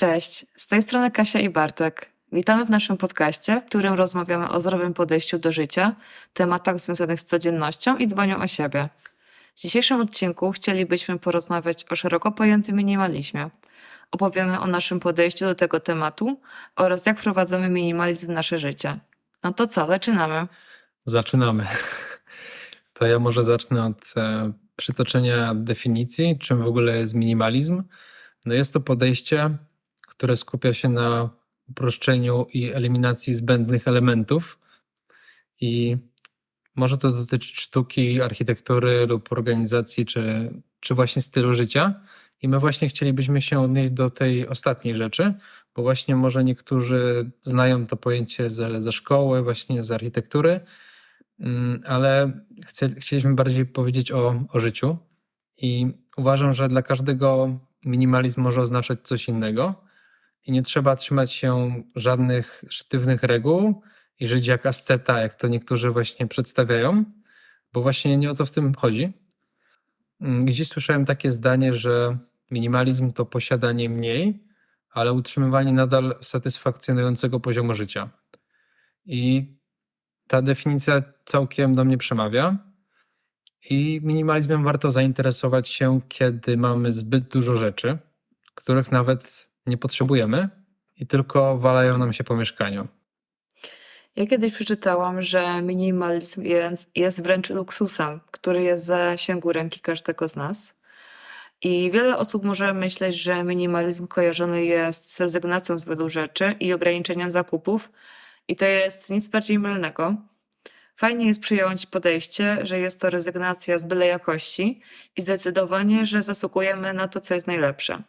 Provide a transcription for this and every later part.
Cześć, z tej strony Kasia i Bartek. Witamy w naszym podcaście, w którym rozmawiamy o zdrowym podejściu do życia, tematach związanych z codziennością i dbaniu o siebie. W dzisiejszym odcinku chcielibyśmy porozmawiać o szeroko pojętym minimalizmie. Opowiemy o naszym podejściu do tego tematu oraz jak wprowadzamy minimalizm w nasze życie. No to co, zaczynamy. Zaczynamy. To ja może zacznę od e, przytoczenia definicji, czym w ogóle jest minimalizm. No jest to podejście, które skupia się na uproszczeniu i eliminacji zbędnych elementów. I może to dotyczyć sztuki, architektury lub organizacji, czy, czy właśnie stylu życia. I my właśnie chcielibyśmy się odnieść do tej ostatniej rzeczy, bo właśnie może niektórzy znają to pojęcie ze, ze szkoły, właśnie z architektury, mm, ale chce, chcieliśmy bardziej powiedzieć o, o życiu. I uważam, że dla każdego minimalizm może oznaczać coś innego i nie trzeba trzymać się żadnych sztywnych reguł i żyć jak asceta, jak to niektórzy właśnie przedstawiają, bo właśnie nie o to w tym chodzi. Mm, gdzieś słyszałem takie zdanie, że minimalizm to posiadanie mniej, ale utrzymywanie nadal satysfakcjonującego poziomu życia. I ta definicja całkiem do mnie przemawia. I minimalizmem warto zainteresować się, kiedy mamy zbyt dużo rzeczy, których nawet nie potrzebujemy i tylko walają nam się po mieszkaniu. Ja kiedyś przeczytałam, że minimalizm jest, wręcz luksusem, który jest w zasięgu ręki każdego z nas. I wiele osób może myśleć, że minimalizm kojarzony jest z rezygnacją z wielu rzeczy i ograniczeniem zakupów, i to jest nic bardziej mylnego. Fajnie jest przyjąć podejście, że jest to rezygnacja z byle jakości i zdecydowanie, że zasługujemy na to, co jest najlepsze.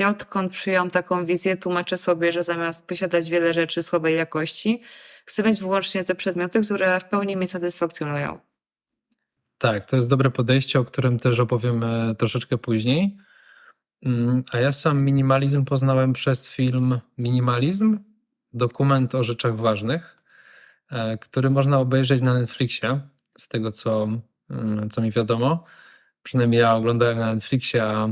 Ja odkąd przyjąłam taką wizję, tłumaczę sobie, że zamiast posiadać wiele rzeczy słabej jakości, chcę mieć wyłącznie te przedmioty, które w pełni mnie satysfakcjonują. Tak, to jest dobre podejście, o którym też opowiemy troszeczkę później. Mm, a ja sam minimalizm poznałem przez film Minimalizm, dokument o rzeczach ważnych, e, który można obejrzeć na Netflixie, z tego co, mm, co mi wiadomo. Przynajmniej ja oglądałem na Netflixie, a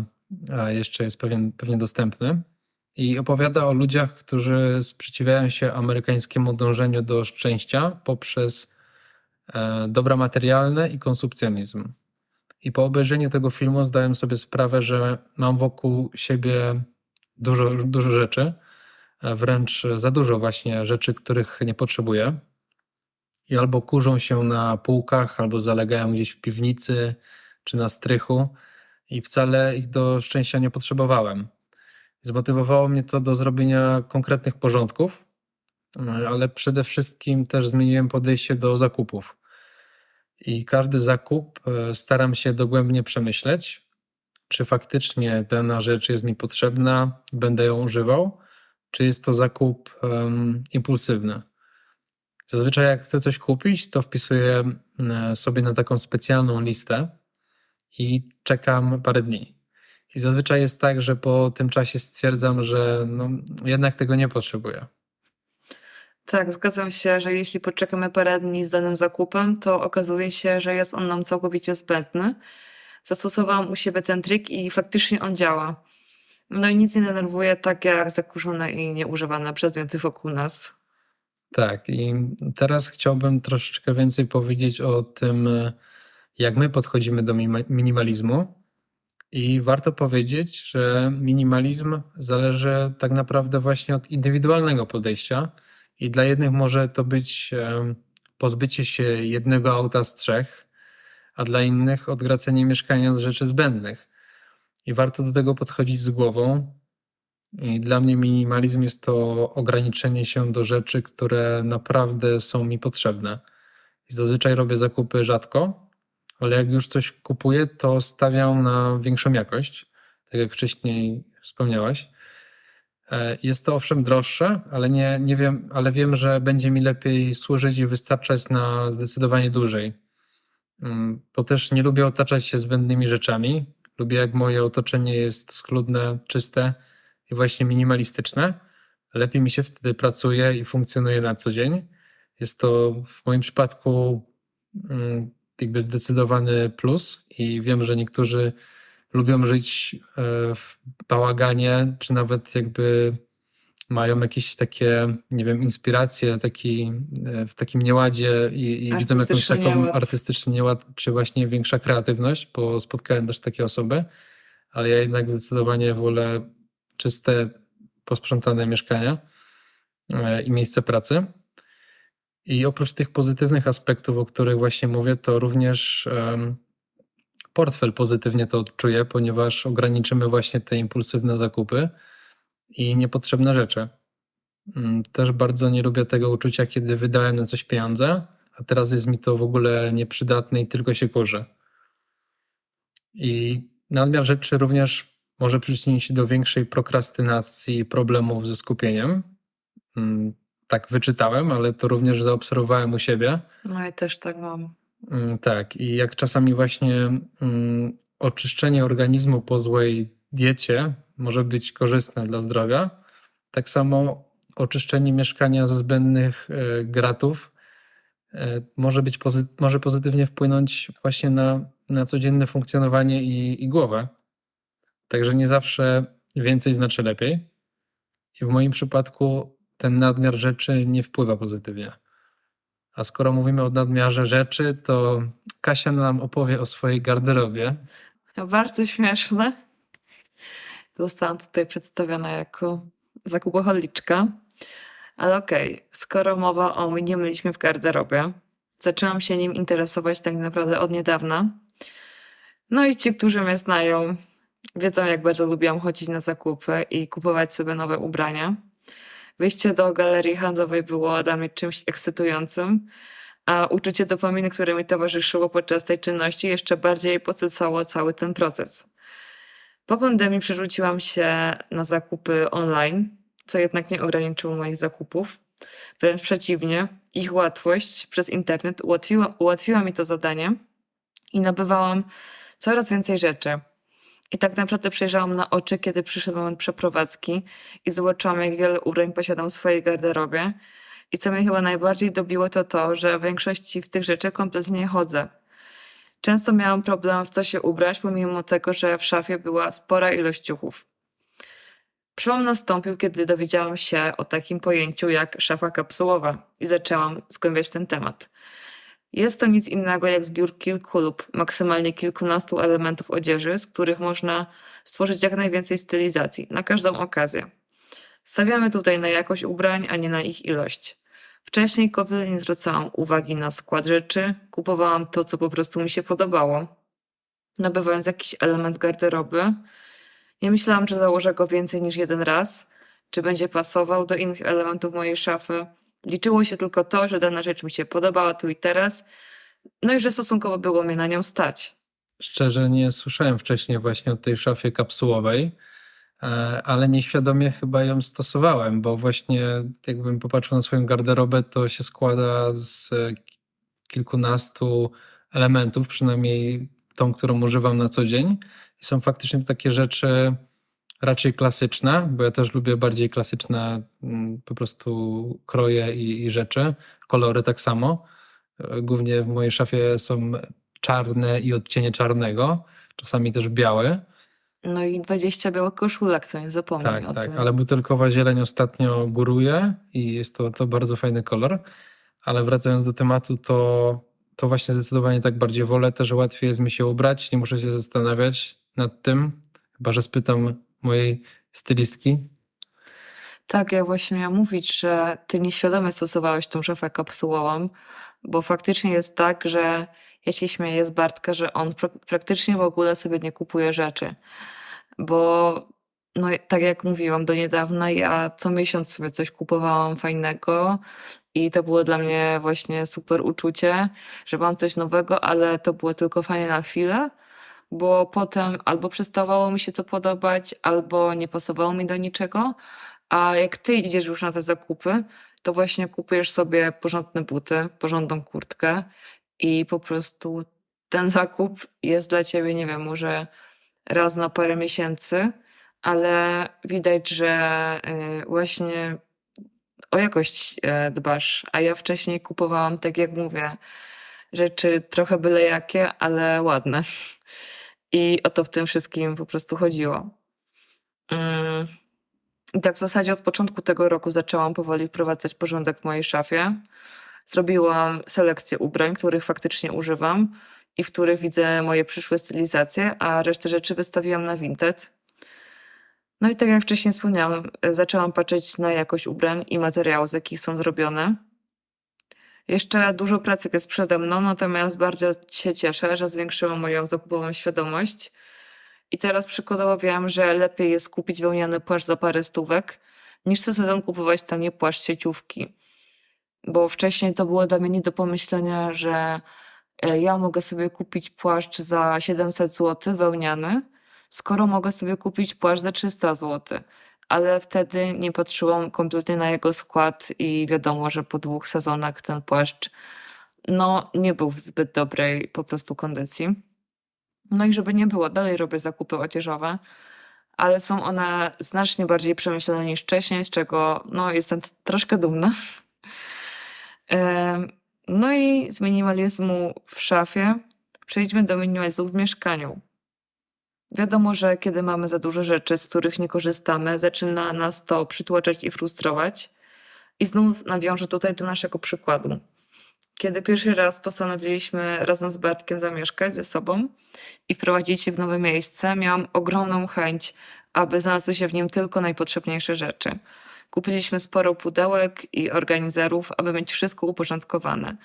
a jeszcze jest pewien, pewnie dostępny. I opowiada o ludziach, którzy sprzeciwiają się amerykańskiemu dążeniu do szczęścia poprzez e, dobra materialne i konsumpcjonizm. I po obejrzeniu tego filmu zdałem sobie sprawę, że mam wokół siebie dużo, dużo rzeczy, e, wręcz za dużo właśnie rzeczy, których nie potrzebuję. I albo kurzą się na półkach, albo zalegają gdzieś w piwnicy czy na strychu i wcale ich do szczęścia nie potrzebowałem. Zmotywowało mnie to do zrobienia konkretnych porządków, ale przede wszystkim też zmieniłem podejście do zakupów. I każdy zakup e, staram się dogłębnie przemyśleć, czy faktycznie dana rzecz jest mi potrzebna, będę ją używał, czy jest to zakup um, impulsywny. Zazwyczaj, jak chcę coś kupić, to wpisuję e, sobie na taką specjalną listę i czekam parę dni. I zazwyczaj jest tak, że po tym czasie stwierdzam, że no, jednak tego nie potrzebuję. Tak, zgadzam się, że jeśli poczekamy parę dni z danym zakupem, to okazuje się, że jest on nam całkowicie zbędny. Zastosowałam u siebie ten trik i faktycznie on działa. No i nic nie denerwuje tak jak zakurzone i nieużywane przedmioty wokół nas. Tak, i teraz chciałbym troszeczkę więcej powiedzieć o tym, jak my podchodzimy do minimalizmu. I warto powiedzieć, że minimalizm zależy tak naprawdę właśnie od indywidualnego podejścia. I dla jednych może to być pozbycie się jednego auta z trzech, a dla innych odgracenie mieszkania z rzeczy zbędnych. I warto do tego podchodzić z głową. I dla mnie minimalizm jest to ograniczenie się do rzeczy, które naprawdę są mi potrzebne. I zazwyczaj robię zakupy rzadko, ale jak już coś kupuję, to stawiam na większą jakość, tak jak wcześniej wspomniałaś. E, jest to owszem droższe, ale nie, nie wiem, ale wiem, że będzie mi lepiej służyć i wystarczać na zdecydowanie dłużej. Mm, bo też nie lubię otaczać się zbędnymi rzeczami. Lubię, jak moje otoczenie jest schludne, czyste i właśnie minimalistyczne. Lepiej mi się wtedy pracuje i funkcjonuje na co dzień. Jest to w moim przypadku mm, jakby zdecydowany plus i wiem, że niektórzy lubią żyć e, w bałaganie, czy nawet jakby mają jakieś takie, nie wiem, inspiracje taki, e, w takim nieładzie i, i widzą jakąś taką nieład. artystyczny nieład, czy właśnie większa kreatywność, bo spotkałem też takie osoby, ale ja jednak zdecydowanie wolę czyste, posprzątane mieszkania e, i miejsce pracy. I oprócz tych pozytywnych aspektów, o których właśnie mówię, to również em, portfel pozytywnie to odczuje, ponieważ ograniczymy właśnie te impulsywne zakupy i niepotrzebne rzeczy. Mm, Też bardzo nie lubię tego uczucia, kiedy wydałem na coś pieniądze, a teraz jest mi to w ogóle nieprzydatne i tylko się kurzy. I nadmiar rzeczy również może przyczynić się do większej prokrastynacji problemów ze skupieniem. Tak wyczytałem, ale to również zaobserwowałem u siebie. No i też tak mam. Mm, Tak, i jak czasami właśnie mm, oczyszczenie organizmu po złej diecie może być korzystne dla zdrowia, tak samo oczyszczenie mieszkania ze zbędnych e, gratów e, może być pozy- może pozytywnie wpłynąć właśnie na, na codzienne funkcjonowanie i, i głowę. Także nie zawsze więcej znaczy lepiej. I w moim przypadku ten nadmiar rzeczy nie wpływa pozytywnie. A skoro mówimy o nadmiarze rzeczy, to Kasia nam opowie o swojej garderobie. Bardzo śmieszne. Zostałam tutaj przedstawiona jako zakupocholiczka. Ale okej, skoro mowa o minimalizmie w garderobie, zaczęłam się nim interesować tak naprawdę od niedawna. No i ci, którzy mnie znają, wiedzą, jak bardzo lubiłam chodzić na zakupy i kupować sobie nowe ubrania. Wyjście do galerii handlowej było dla mnie czymś ekscytującym, a uczucie dopaminy, które mi towarzyszyło podczas tej czynności, jeszcze bardziej podsycało cały ten proces. Po pandemii przerzuciłam się na zakupy online, co jednak nie ograniczyło moich zakupów. Wręcz przeciwnie, ich łatwość przez internet ułatwiła, ułatwiła mi to zadanie i nabywałam coraz więcej rzeczy. I tak naprawdę przejrzałam na oczy, kiedy przyszedł moment przeprowadzki i zobaczyłam, jak wiele ubrań posiadam w swojej garderobie. I co mnie chyba najbardziej dobiło, to to, że w większości w tych rzeczy kompletnie nie chodzę. Często miałam problem w co się ubrać, pomimo tego, że w szafie była spora ilość ciuchów. Przełom nastąpił, kiedy dowiedziałam się o takim pojęciu jak szafa kapsułowa i zaczęłam zgłębiać ten temat. Jest to nic innego jak zbiór kilku lub maksymalnie kilkunastu elementów odzieży, z których można stworzyć jak najwięcej stylizacji na każdą okazję. Stawiamy tutaj na jakość ubrań, a nie na ich ilość. Wcześniej kompletnie nie zwracałam uwagi na skład rzeczy, kupowałam to, co po prostu mi się podobało. Nabywając jakiś element garderoby, nie myślałam, że założę go więcej niż jeden raz, czy będzie pasował do innych elementów mojej szafy. Liczyło się tylko to, że dana rzecz mi się podobała tu i teraz, no i że stosunkowo było mnie na nią stać. Szczerze nie słyszałem wcześniej właśnie o tej szafie kapsułowej, e, ale nieświadomie chyba ją stosowałem, bo właśnie jakbym popatrzył na swoją garderobę, to się składa z kilkunastu elementów, przynajmniej tą, którą używam na co dzień. I są faktycznie takie rzeczy raczej klasyczne, bo ja też lubię bardziej klasyczne mm, po prostu kroje i, i rzeczy. Kolory tak samo. E, Głównie w mojej szafie są czarne i odcienie czarnego, czasami też białe. No i 20 białych koszulek, co nie zapomnij Tak, o tak, tym. ale butelkowa zieleń ostatnio góruje i jest to, to bardzo fajny kolor. Ale wracając do tematu, to, to właśnie zdecydowanie tak bardziej wolę. Też łatwiej jest mi się ubrać, nie muszę się zastanawiać nad tym, chyba że spytam mojej stylistki. Tak, ja właśnie miałam mówić, że ty nieświadomie stosowałeś tą szafę kapsułową, bo faktycznie jest tak, że ja się śmieję z Bartka, że on prak- praktycznie w ogóle sobie nie kupuje rzeczy. Bo, no tak jak mówiłam do niedawna, ja co miesiąc sobie coś kupowałam fajnego i to było dla mnie właśnie super uczucie, że mam coś nowego, ale to było tylko fajne na chwilę, bo potem albo przestawało mi się to podobać, albo nie pasowało mi do niczego. A jak ty idziesz już na te zakupy, to właśnie kupujesz sobie porządne buty, porządną kurtkę i po prostu ten zakup jest dla ciebie, nie wiem, może raz na parę miesięcy, ale widać, że y, właśnie o jakość e, dbasz. A ja wcześniej kupowałam, tak jak mówię, rzeczy trochę byle jakie, ale ładne. I o to w tym wszystkim po prostu chodziło. Mm. I tak w zasadzie od początku tego roku zaczęłam powoli wprowadzać porządek w mojej szafie. Zrobiłam selekcję ubrań, których faktycznie używam i w których widzę moje przyszłe stylizacje, a resztę rzeczy wystawiłam na Vinted. No i tak jak wcześniej wspomniałam, e, zaczęłam patrzeć na jakość ubrań i materiału, z jakich są zrobione. Jeszcze dużo pracy jest przede mną, natomiast bardzo się cieszę, że zwiększyłam moją zakupową świadomość. I teraz przykładowo wiem, że lepiej jest kupić wełniany płaszcz za parę stówek, niż co sezon kupować tanie płaszcz sieciówki. Bo wcześniej to było dla mnie nie do pomyślenia, że e, ja mogę sobie kupić płaszcz za 700 zł wełniany, skoro mogę sobie kupić płaszcz za 300 zł. Ale wtedy nie patrzyłam kompletnie na jego skład i wiadomo, że po dwóch sezonach ten płaszcz no, nie był w zbyt dobrej po prostu kondycji. No i żeby nie było, dalej robię zakupy odzieżowe, ale są one znacznie bardziej przemyślane niż wcześniej, z czego no, jestem troszkę dumna. No i z minimalizmu w szafie przejdźmy do minimalizmu w mieszkaniu. Wiadomo, że kiedy mamy za dużo rzeczy, z których nie korzystamy, zaczyna nas to przytłaczać i frustrować. I znów nawiążę tutaj do naszego przykładu. Kiedy pierwszy raz postanowiliśmy razem z Bartkiem zamieszkać ze sobą i wprowadzić się w nowe miejsce, miałam ogromną chęć, aby znalazły się w nim tylko najpotrzebniejsze rzeczy. Kupiliśmy sporo pudełek i organizerów, aby mieć wszystko uporządkowane.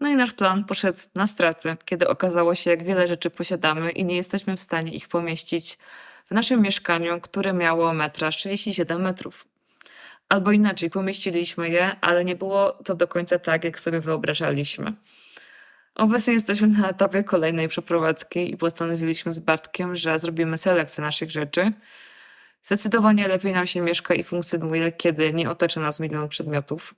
No i nasz plan poszedł na straty, kiedy okazało się, jak wiele rzeczy posiadamy i nie jesteśmy w stanie ich pomieścić w naszym mieszkaniu, które miało metraż 37 metrów. Albo inaczej, pomieściliśmy je, ale nie było to do końca tak, jak sobie wyobrażaliśmy. Obecnie jesteśmy na etapie kolejnej przeprowadzki i postanowiliśmy z Bartkiem, że zrobimy selekcję naszych rzeczy. Zdecydowanie lepiej nam się mieszka i funkcjonuje, kiedy nie otacza nas milion przedmiotów.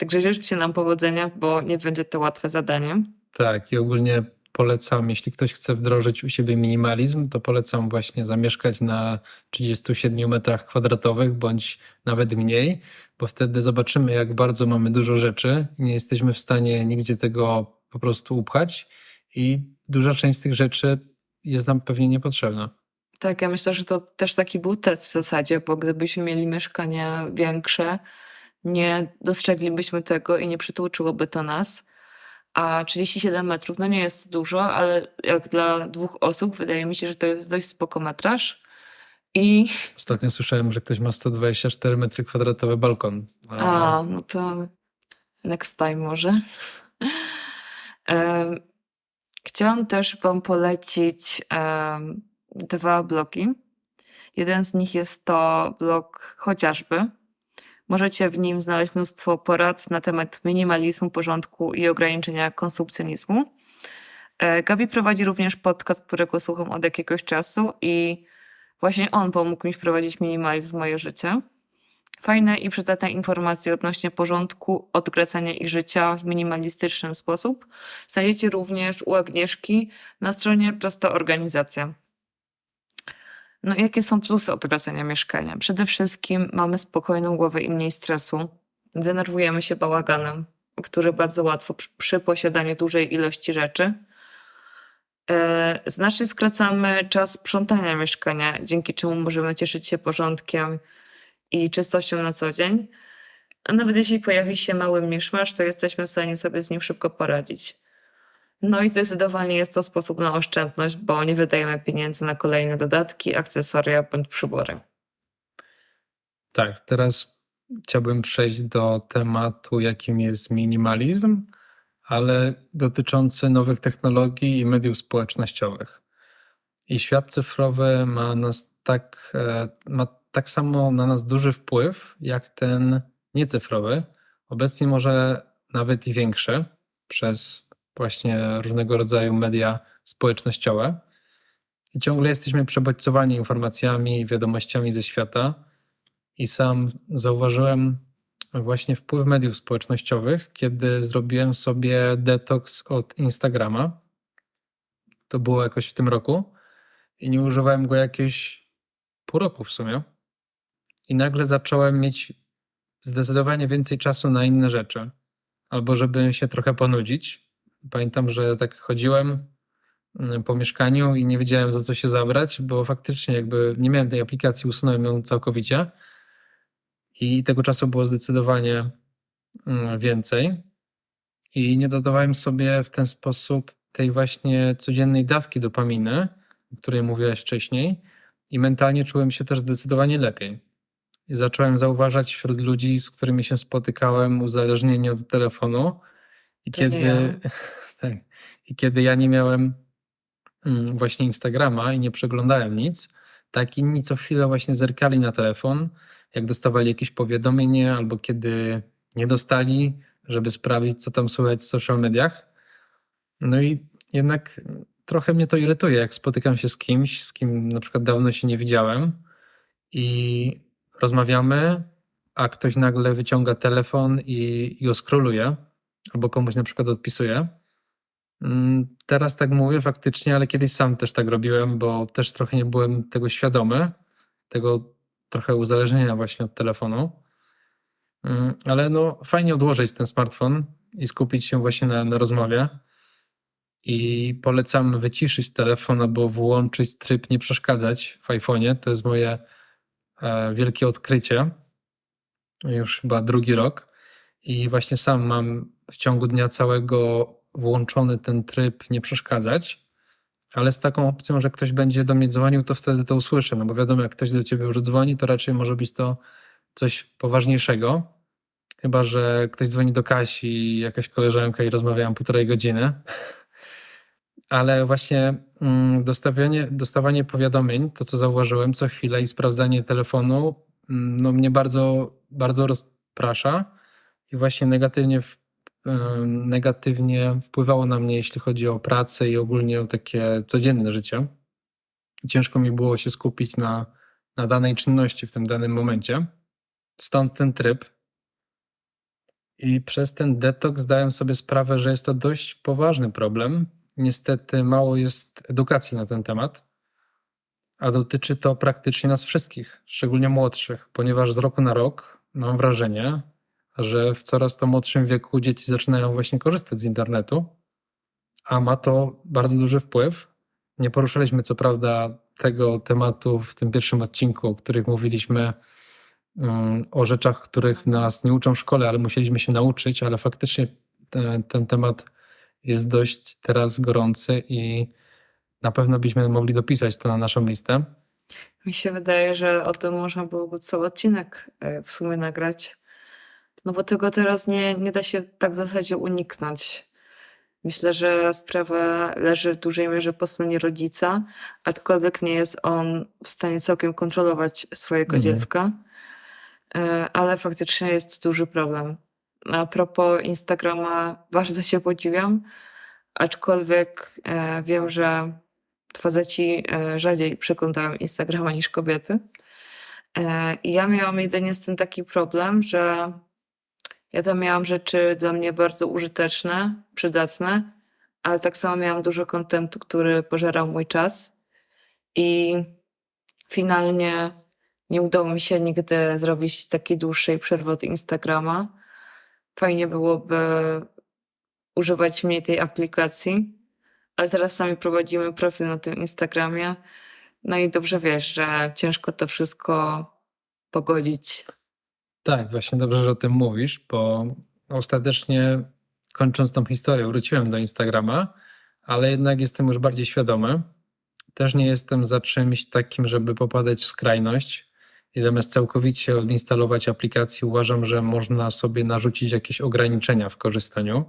Także życzcie nam powodzenia, bo nie będzie to łatwe zadanie. Tak, i ogólnie polecam, jeśli ktoś chce wdrożyć u siebie minimalizm, to polecam właśnie zamieszkać na 37 metrach kwadratowych bądź nawet mniej, bo wtedy zobaczymy, jak bardzo mamy dużo rzeczy i nie jesteśmy w stanie nigdzie tego po prostu upchać i duża część z tych rzeczy jest nam pewnie niepotrzebna. Tak, ja myślę, że to też taki był test w zasadzie, bo gdybyśmy mieli mieszkania większe, nie dostrzeglibyśmy tego i nie przytłoczyłoby to nas. A 37 metrów, no nie jest dużo, ale jak dla dwóch osób, wydaje mi się, że to jest dość spoko metraż. I, Ostatnio słyszałem, że ktoś ma 124 metry kwadratowe balkon. a, no to next time może. Chciałam też Wam polecić dwa blogi. Jeden z nich jest to blog chociażby. Możecie w nim znaleźć mnóstwo porad na temat minimalizmu, porządku i ograniczenia konsumpcjonizmu. E, Gabi prowadzi również podcast, którego słucham od jakiegoś czasu i właśnie on pomógł mi wprowadzić minimalizm w moje życie. Fajne i przydatne informacje odnośnie porządku, odgracania i życia w minimalistyczny sposób znajdziecie również u Agnieszki na stronie Prosta Organizacja. No jakie są plusy odgracania mieszkania? Przede wszystkim mamy spokojną głowę i mniej stresu. Denerwujemy się bałaganem, który bardzo łatwo przy, przy posiadaniu dużej ilości rzeczy. E, Znacznie skracamy czas sprzątania mieszkania, dzięki czemu możemy cieszyć się porządkiem i czystością na co dzień. A nawet jeśli pojawi się mały miszmasz, to jesteśmy w stanie sobie z nim szybko poradzić. No i zdecydowanie jest to sposób na oszczędność, bo nie wydajemy pieniędzy na kolejne dodatki, akcesoria bądź przybory. Tak, teraz chciałbym przejść do tematu, jakim jest minimalizm, ale dotyczący nowych technologii i mediów społecznościowych. I świat cyfrowy ma nas tak, e, ma tak samo na nas duży wpływ, jak ten niecyfrowy. Obecnie może nawet i większy przez właśnie różnego rodzaju media społecznościowe. I ciągle jesteśmy przebodźcowani informacjami, wiadomościami ze świata. I sam zauważyłem właśnie wpływ mediów społecznościowych, kiedy zrobiłem sobie detoks od Instagrama. To było jakoś w tym roku i nie używałem go jakieś pół roku w sumie. I nagle zacząłem mieć zdecydowanie więcej czasu na inne rzeczy, albo żeby się trochę ponudzić. Pamiętam, że tak chodziłem mm, po mieszkaniu i nie wiedziałem za co się zabrać, bo faktycznie jakby nie miałem tej aplikacji, usunąłem ją całkowicie i tego czasu było zdecydowanie mm, więcej i nie dodawałem sobie w ten sposób tej właśnie codziennej dawki dopaminy, o której mówiłaś wcześniej i mentalnie czułem się też zdecydowanie lepiej. I zacząłem zauważać wśród ludzi, z którymi się spotykałem, uzależnienie od telefonu. I To kiedy, ja. tak, I kiedy ja nie miałem mm, właśnie Instagrama i nie przeglądałem nic, tak inni co chwilę właśnie zerkali na telefon, jak dostawali jakieś powiadomienie, albo kiedy nie dostali, żeby sprawdzić, co tam słychać w social mediach. No i jednak trochę mnie to irytuje, jak spotykam się z kimś, z kim na przykład dawno się nie widziałem i rozmawiamy, a ktoś nagle wyciąga telefon i, i go scrolluje, albo komuś na przykład odpisuje. Mm, Teraz tak mówię faktycznie, ale kiedyś sam też tak robiłem, bo też trochę nie byłem tego świadomy, tego trochę uzależnienia właśnie od telefonu. Mm, Ale no fajnie odłożyć ten smartfon i skupić się właśnie na, na rozmowie. I polecam wyciszyć telefon albo włączyć tryb nie przeszkadzać w iPhone'ie. To jest moje e, wielkie odkrycie. Już chyba drugi rok. I właśnie sam mam w ciągu dnia całego włączony ten tryb nie przeszkadzać, ale z taką opcją, że ktoś będzie do mnie dzwonił, to wtedy to usłyszę. No bo wiadomo, jak ktoś do ciebie już dzwoni, to raczej może być to coś poważniejszego. Chyba, że ktoś dzwoni do Kasi, jakaś koleżanka i rozmawiają półtorej godziny. Ale właśnie mm, dostawianie, dostawanie powiadomień, to co zauważyłem co chwilę i sprawdzanie telefonu, mm, no mnie bardzo, bardzo rozprasza i właśnie negatywnie, negatywnie wpływało na mnie, jeśli chodzi o pracę i ogólnie o takie codzienne życie. Ciężko mi było się skupić na, na danej czynności w tym danym momencie. Stąd ten tryb. I przez ten detoks zdaję sobie sprawę, że jest to dość poważny problem. Niestety mało jest edukacji na ten temat, a dotyczy to praktycznie nas wszystkich, szczególnie młodszych, ponieważ z roku na rok mam wrażenie, że w coraz to młodszym wieku dzieci zaczynają właśnie korzystać z internetu, a ma to bardzo duży wpływ. Nie poruszaliśmy co prawda tego tematu w tym pierwszym odcinku, o których mówiliśmy mm, o rzeczach, których nas nie uczą w szkole, ale musieliśmy się nauczyć, ale faktycznie ten, ten temat jest dość teraz gorący i na pewno byśmy mogli dopisać to na naszą listę. Mi się wydaje, że o tym można byłoby cały odcinek e, w sumie nagrać. No bo tego teraz nie, nie da się tak w zasadzie uniknąć. Myślę, że sprawa leży w dużej mierze po stronie rodzica, aczkolwiek nie jest on w stanie całkiem kontrolować swojego Mhm. dziecka. E, Ale faktycznie jest to duży problem. A propos Instagrama, bardzo się podziwiam, aczkolwiek e, wiem, że faceci e, rzadziej przeglądają Instagrama niż kobiety. I ja miałam jedynie z tym taki problem, że ja tam miałam rzeczy dla mnie bardzo użyteczne, przydatne, ale tak samo miałam dużo kontentu, który pożerał mój czas. I finalnie nie udało mi się nigdy zrobić takiej dłuższej przerwy od Instagrama. Fajnie byłoby używać mniej tej aplikacji, ale teraz sami prowadzimy profil na tym Instagramie. No i dobrze wiesz, że ciężko to wszystko pogodzić. Tak, właśnie dobrze, że o tym mówisz, bo ostatecznie kończąc tą historię, wróciłem do Instagrama, ale jednak jestem już bardziej świadomy. Też nie jestem za czymś takim, żeby popadać w skrajność i zamiast całkowicie odinstalować aplikacji, uważam, że można sobie narzucić jakieś ograniczenia w korzystaniu.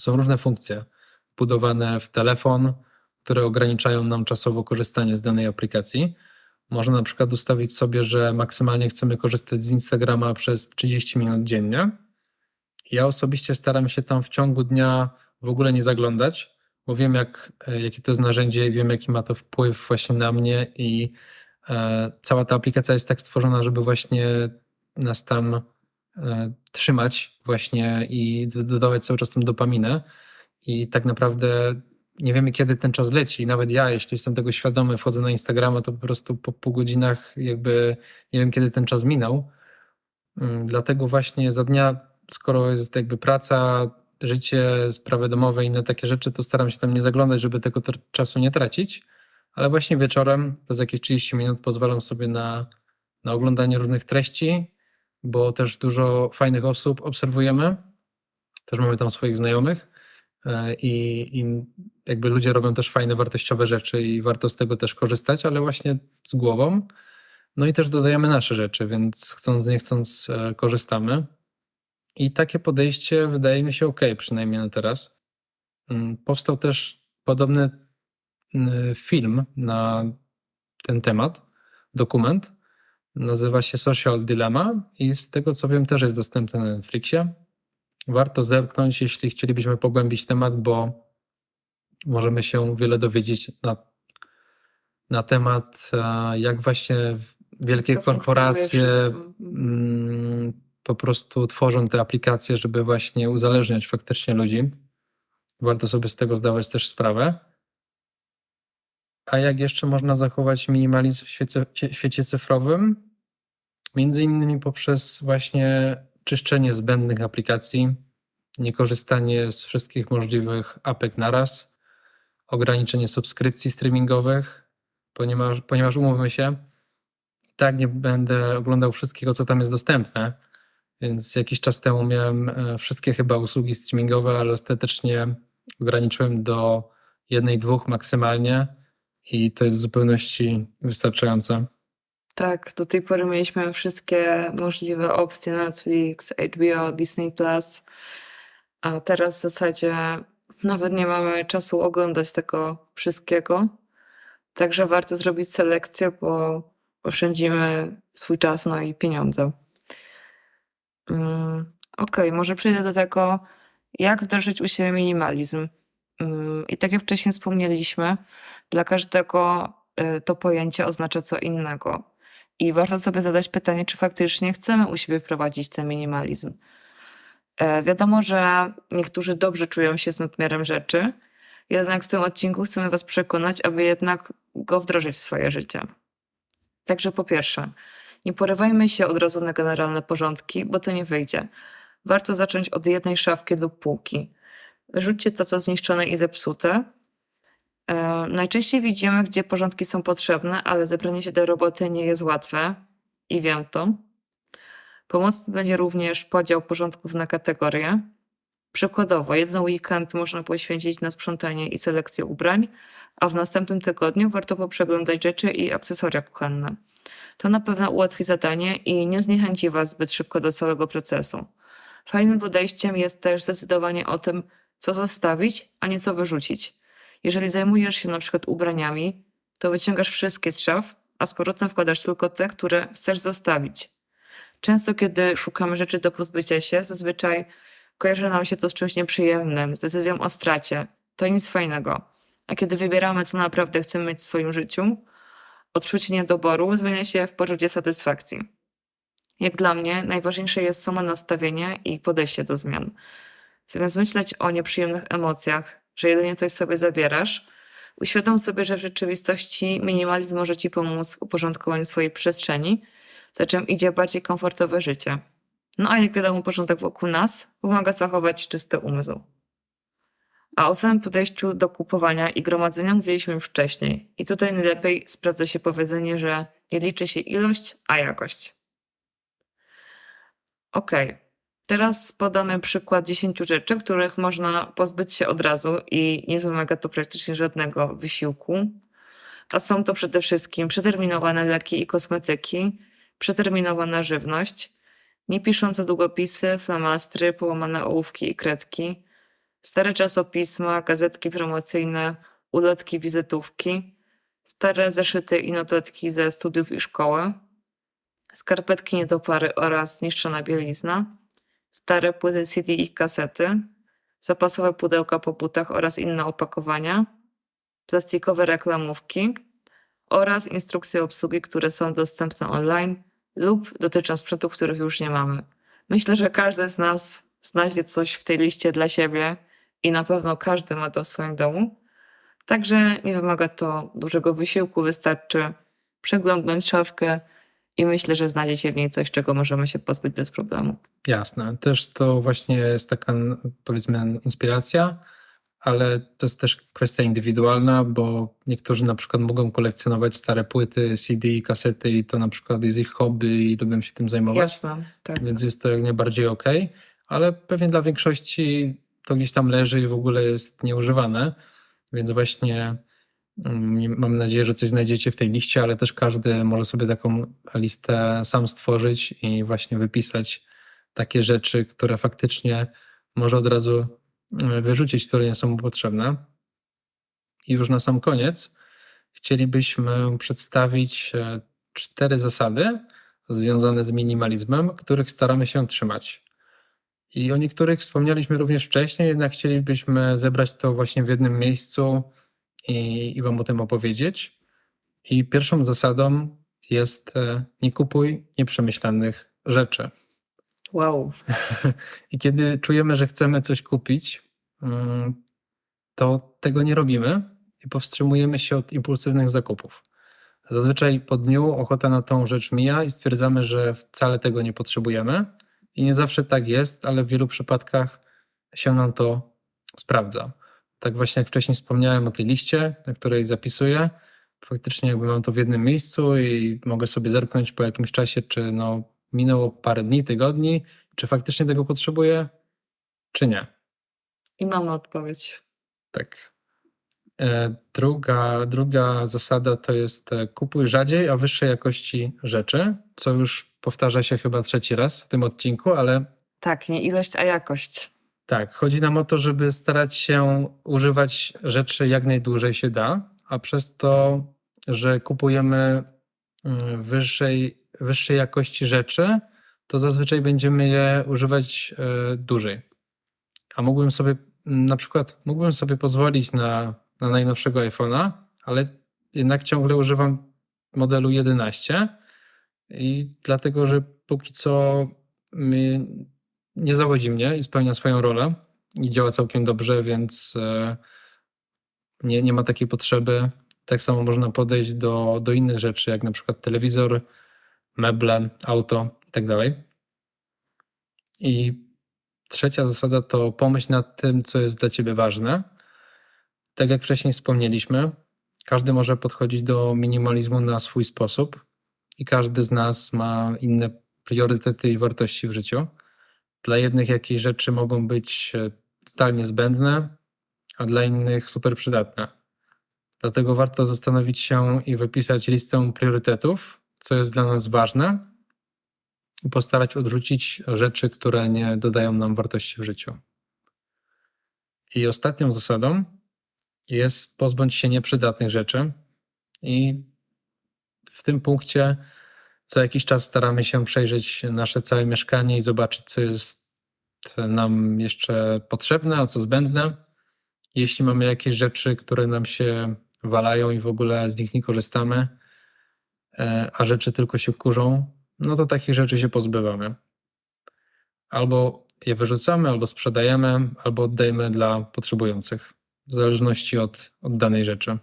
Są różne funkcje wbudowane w telefon, które ograniczają nam czasowo korzystanie z danej aplikacji. Można na przykład ustawić sobie, że maksymalnie chcemy korzystać z Instagrama przez 30 minut dziennie. Ja osobiście staram się tam w ciągu dnia w ogóle nie zaglądać, bo wiem, jak, e, jakie to jest narzędzie i wiem, jaki ma to wpływ właśnie na mnie i e, cała ta aplikacja jest tak stworzona, żeby właśnie nas tam e, trzymać właśnie i dodawać cały czas tą dopaminę. I tak naprawdę nie wiemy, kiedy ten czas leci. Nawet ja, jeśli jestem tego świadomy, wchodzę na Instagrama, to po prostu po pół godzinach jakby nie wiem, kiedy ten czas minął. Mm, Dlatego właśnie za dnia, skoro jest jakby praca, życie, sprawy domowe i inne takie rzeczy, to staram się tam nie zaglądać, żeby tego czasu nie tracić. Ale właśnie wieczorem, przez jakieś 30 minut, pozwalam sobie na, na oglądanie różnych treści, bo też dużo fajnych osób obserwujemy. Też mamy tam swoich znajomych e, i, i jakby ludzie robią też fajne, wartościowe rzeczy i warto z tego też korzystać, ale właśnie z głową. No i też dodajemy nasze rzeczy, więc chcąc, nie chcąc, e, korzystamy. I takie podejście wydaje mi się ok, przynajmniej na teraz. Mm, Powstał też podobny mm, film na ten temat, dokument. Nazywa się Social Dilemma i z tego co wiem też jest dostępny na Netflixie. Warto zerknąć, jeśli chcielibyśmy pogłębić temat, bo możemy się wiele dowiedzieć na, na temat, e, jak właśnie wielkie To korporacje mm, po prostu tworzą te aplikacje, żeby właśnie uzależniać faktycznie ludzi. Warto sobie z tego zdawać też sprawę. A jak jeszcze można zachować minimalizm w świecie, świecie cyfrowym? Między innymi poprzez właśnie czyszczenie zbędnych aplikacji, niekorzystanie z wszystkich możliwych apek naraz, ograniczenie subskrypcji streamingowych, ponieważ, ponieważ umówmy się, tak nie będę oglądał wszystkiego, co tam jest dostępne. Więc jakiś czas temu miałem e, wszystkie chyba usługi streamingowe, ale ostatecznie ograniczyłem do jednej, dwóch maksymalnie i to jest w zupełności wystarczające. Tak, do tej pory mieliśmy wszystkie możliwe opcje Netflix, HBO, Disney Plus, a teraz w zasadzie nawet nie mamy czasu oglądać tego wszystkiego. Także warto zrobić selekcję, bo oszczędzimy swój czas, no i pieniądze. Mm, Okej, może przejdę do tego, jak wdrożyć u siebie minimalizm. Mm, I tak jak wcześniej wspomnieliśmy, dla każdego y, to pojęcie oznacza co innego. I warto sobie zadać pytanie, czy faktycznie chcemy u siebie wprowadzić ten minimalizm. E, Wiadomo, że niektórzy dobrze czują się z nadmiarem rzeczy, jednak w tym odcinku chcemy Was przekonać, aby jednak go wdrożyć w swoje życie. Także po pierwsze, nie porywajmy się od razu na generalne porządki, bo to nie wyjdzie. Warto zacząć od jednej szafki lub półki. Rzućcie to, co zniszczone i zepsute. E, najczęściej widzimy, gdzie porządki są potrzebne, ale zebranie się do roboty nie jest łatwe i wiem to. Pomocny będzie również podział porządków na kategorie. Przykładowo, jeden weekend można poświęcić na sprzątanie i selekcję ubrań, a w następnym tygodniu warto poprzeglądać rzeczy i akcesoria kuchenne. To na pewno ułatwi zadanie i nie zniechęci Was zbyt szybko do całego procesu. Fajnym podejściem jest też zdecydowanie o tym, co zostawić, a nie co wyrzucić. Jeżeli zajmujesz się na przykład ubraniami, to wyciągasz wszystkie z szaf, a z powrotem wkładasz tylko te, które chcesz zostawić. Często, kiedy szukamy rzeczy do pozbycia się, zazwyczaj kojarzy nam się to z czymś nieprzyjemnym, z decyzją o stracie. To nic fajnego. A kiedy wybieramy, co naprawdę chcemy mieć w swoim życiu, odczucie niedoboru zmienia się w poczucie satysfakcji. Jak dla mnie, najważniejsze jest samo nastawienie i podejście do zmian. Zamiast myśleć o nieprzyjemnych emocjach, że jedynie coś sobie zabierasz, uświadom sobie, że w rzeczywistości minimalizm może ci pomóc w uporządkowaniu swojej przestrzeni, za czym idzie bardziej komfortowe życie. No a jak wiadomo, porządek wokół nas pomaga zachować czysty umysł. A o samym podejściu do kupowania i gromadzenia mówiliśmy już wcześniej. I tutaj najlepiej sprawdza się powiedzenie, że nie liczy się ilość, a jakość. Okej, teraz podamy przykład 10 rzeczy, których można pozbyć się od razu i nie wymaga to praktycznie żadnego wysiłku. A są to przede wszystkim przeterminowane leki i kosmetyki, przeterminowana żywność, niepiszące długopisy, flamastry, połamane ołówki i kredki, stare czasopisma, gazetki promocyjne, ulotki, wizytówki, stare zeszyty i notatki ze studiów i szkoły, skarpetki nie do pary oraz zniszczona bielizna, stare płyty CD i kasety, zapasowe pudełka po butach oraz inne opakowania, plastikowe reklamówki oraz instrukcje obsługi, które są dostępne online lub dotyczą sprzętów, których już nie mamy. Myślę, że każdy z nas znajdzie coś w tej liście dla siebie i na pewno każdy ma to w swoim domu. Także nie wymaga to dużego wysiłku, wystarczy przeglądnąć szafkę i myślę, że znajdziecie w niej coś, czego możemy się pozbyć bez problemu. Jasne. Też to właśnie jest taka, powiedzmy, inspiracja, ale to jest też kwestia indywidualna, bo niektórzy na przykład mogą kolekcjonować stare płyty, CD, kasety i to na przykład jest ich hobby i lubią się tym zajmować. Jasne, tak. Więc jest to jak najbardziej ok, ale pewnie dla większości to gdzieś tam leży i w ogóle jest nieużywane. Więc właśnie mm, mam nadzieję, że coś znajdziecie w tej liście, ale też każdy może sobie taką listę sam stworzyć i właśnie wypisać takie rzeczy, które faktycznie może od razu wyrzucić, które nie są mu potrzebne. I już na sam koniec chcielibyśmy przedstawić e, cztery zasady związane z minimalizmem, których staramy się trzymać. I o niektórych wspomnieliśmy również wcześniej, jednak chcielibyśmy zebrać to właśnie w jednym miejscu i, i Wam o tym opowiedzieć. I pierwszą zasadą jest e, nie kupuj nieprzemyślanych rzeczy. Wow. I kiedy czujemy, że chcemy coś kupić, to tego nie robimy i powstrzymujemy się od impulsywnych zakupów. Zazwyczaj po dniu ochota na tą rzecz mija i stwierdzamy, że wcale tego nie potrzebujemy. I nie zawsze tak jest, ale w wielu przypadkach się nam to sprawdza. Tak właśnie jak wcześniej wspomniałem o tej liście, na której zapisuję, faktycznie jakby mam to w jednym miejscu i mogę sobie zerknąć po jakimś czasie, czy no minęło parę dni, tygodni, czy faktycznie tego potrzebuję, czy nie. I mamy odpowiedź. Tak. E, Druga, druga zasada to jest e, kupuj rzadziej, a wyższej jakości rzeczy, co już powtarza się chyba trzeci raz w tym odcinku, ale Tak, nie ilość, a jakość. tak, chodzi nam o to, żeby starać się używać rzeczy jak najdłużej się da, a przez to, że kupujemy mm, wyższej, wyższej jakości rzeczy, to zazwyczaj będziemy je używać e, dłużej. A mógłbym sobie, mm, na przykład, mógłbym sobie pozwolić na, na najnowszego iPhone'a, ale jednak ciągle używam modelu 11 i dlatego, że póki co nie zawodzi mnie i spełnia swoją rolę i działa całkiem dobrze, więc e, nie, nie ma takiej potrzeby. Tak samo można podejść do, do innych rzeczy, jak na przykład telewizor, meble, auto itd. I trzecia zasada to pomyśl nad tym, co jest dla ciebie ważne. Tak jak wcześniej wspomnieliśmy, każdy może podchodzić do minimalizmu na swój sposób i każdy z nas ma inne priorytety i wartości w życiu. Dla jednych jakieś rzeczy mogą być e, totalnie zbędne, a dla innych super przydatne. Dlatego warto zastanowić się i wypisać listę priorytetów, co jest dla nas ważne, i postarać odrzucić rzeczy, które nie dodają nam wartości w życiu. I ostatnią zasadą jest pozbądź się nieprzydatnych rzeczy. I w tym punkcie co jakiś czas staramy się przejrzeć nasze całe mieszkanie i zobaczyć, co jest nam jeszcze potrzebne, a co zbędne. Jeśli mamy jakieś rzeczy, które nam się walają i w ogóle z nich nie korzystamy, e, a rzeczy tylko się kurzą, no to takich rzeczy się pozbywamy. Albo je wyrzucamy, albo sprzedajemy, albo oddajemy dla potrzebujących, w zależności od, od danej rzeczy.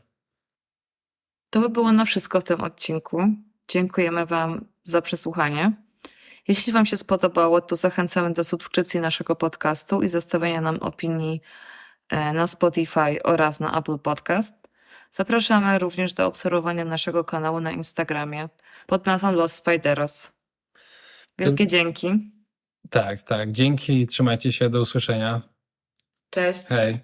To by było na wszystko w tym odcinku. Dziękujemy Wam za przesłuchanie. Jeśli Wam się spodobało, to zachęcamy do subskrypcji naszego podcastu i zostawienia nam opinii e, na Spotify oraz na Apple Podcast. Zapraszamy również do obserwowania naszego kanału na Instagramie pod nazwą Los Spideros. Wielkie dzięki. Tak, tak. Dzięki, trzymajcie się, do usłyszenia. Cześć. Hej.